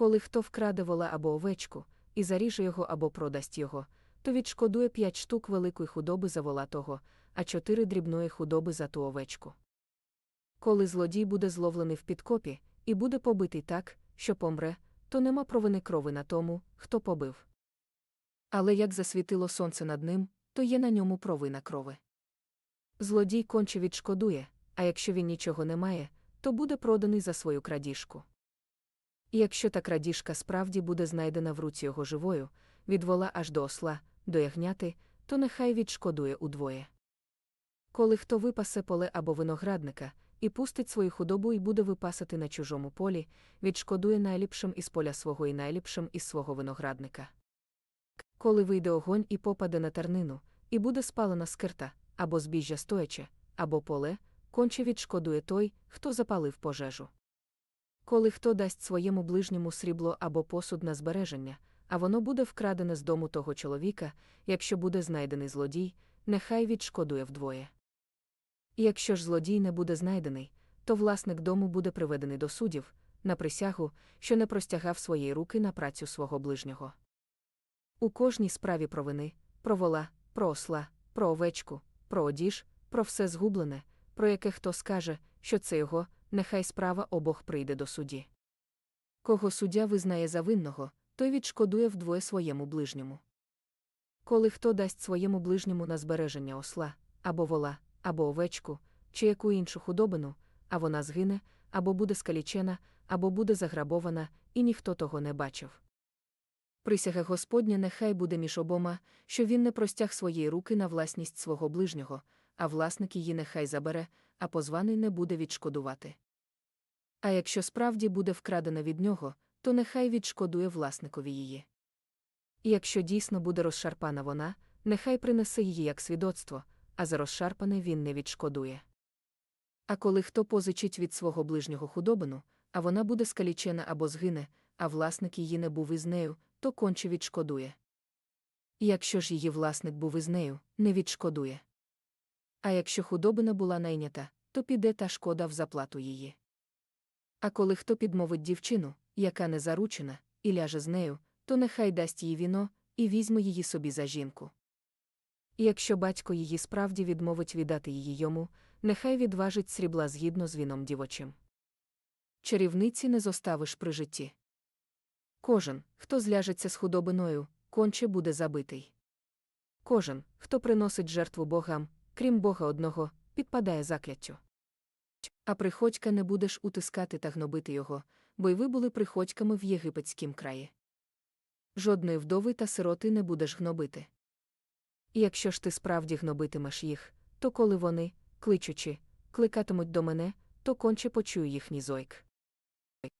Коли хто вкраде вола або овечку, і заріже його або продасть його, то відшкодує п'ять штук великої худоби за вола того, а чотири дрібної худоби за ту овечку. Коли злодій буде зловлений в підкопі, і буде побитий так, що помре, то нема провини крови на тому, хто побив. Але як засвітило сонце над ним, то є на ньому провина крови. Злодій конче відшкодує, а якщо він нічого не має, то буде проданий за свою крадіжку. І якщо та крадіжка справді буде знайдена в руці його живою, від вола аж до осла, до ягняти, то нехай відшкодує удвоє. Коли хто випасе поле або виноградника, і пустить свою худобу і буде випасати на чужому полі, відшкодує найліпшим із поля свого і найліпшим із свого виноградника. Коли вийде огонь і попаде на тернину, і буде спалена скирта, або збіжжя стояче, або поле, конче відшкодує той, хто запалив пожежу. Коли хто дасть своєму ближньому срібло або посуд на збереження, а воно буде вкрадене з дому того чоловіка, якщо буде знайдений злодій, нехай відшкодує вдвоє. Якщо ж злодій не буде знайдений, то власник дому буде приведений до суддів, на присягу, що не простягав своєї руки на працю свого ближнього. У кожній справі про вини, про вола, про осла, про овечку, про одіж, про все згублене, про яке хто скаже, що це його, нехай справа обох прийде до судді. Кого суддя визнає за винного, той відшкодує вдвоє своєму ближньому. Коли хто дасть своєму ближньому на збереження осла, або вола, або овечку, чи яку іншу худобину, а вона згине, або буде скалічена, або буде заграбована, і ніхто того не бачив. Присяга Господня нехай буде між обома, що він не простяг своєї руки на власність свого ближнього, а власник її нехай забере, а позваний не буде відшкодувати. А якщо справді буде вкрадена від нього, то нехай відшкодує власникові її. Якщо дійсно буде розшарпана вона, нехай принесе її як свідоцтво, а за розшарпане він не відшкодує. А коли хто позичить від свого ближнього худобину, а вона буде скалічена або згине, а власник її не був із нею, то конче відшкодує. Якщо ж її власник був із нею, не відшкодує. А якщо худобина була найнята, то піде та шкода в заплату її. А коли хто підмовить дівчину, яка не заручена, і ляже з нею, то нехай дасть їй віно і візьме її собі за жінку. Якщо батько її справді відмовить віддати її йому, нехай відважить срібла згідно з віном дівочим. Чарівниці не зоставиш при житті. Кожен, хто зляжеться з худобиною, конче буде забитий. Кожен, хто приносить жертву богам, крім Бога одного, підпадає закляттю. А приходька не будеш утискати та гнобити його, бо й ви були приходьками в єгипетськім краї. Жодної вдови та сироти не будеш гнобити. І якщо ж ти справді гнобитимеш їх, то коли вони, кличучи, кликатимуть до мене, то конче почую їхній зойк.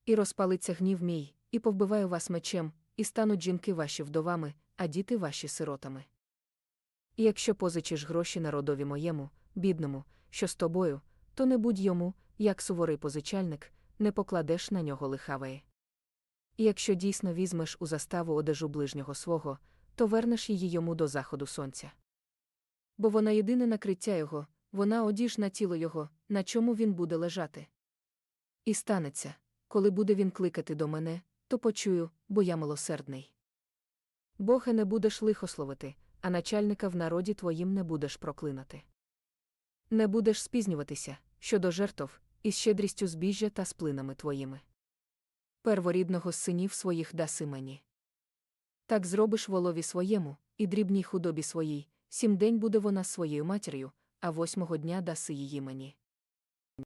І розпалиться гнів мій, і повбиваю вас мечем, і стануть жінки ваші вдовами, а діти ваші сиротами. Якщо позичиш гроші народові моєму, бідному, що з тобою, то не будь йому, як суворий позичальник, не покладеш на нього лихавої. І якщо дійсно візьмеш у заставу одежу ближнього свого, то вернеш її йому до заходу сонця. Бо вона єдине накриття його, вона одіж на тіло його, на чому він буде лежати. І станеться, коли буде він кликати до мене, то почую, бо я милосердний. Бога не будеш лихословити, а начальника в народі твоїм не будеш проклинати. Не будеш спізнюватися щодо жертв, із щедрістю збіжжя та з плинами твоїми. Перворідного синів своїх даси мені. Так зробиш волові своєму, і дрібній худобі своїй, сім день буде вона своєю матір'ю, а восьмого дня даси її мені.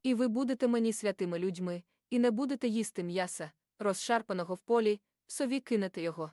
І ви будете мені святими людьми, і не будете їсти м'яса, розшарпаного в полі, сові кинете його,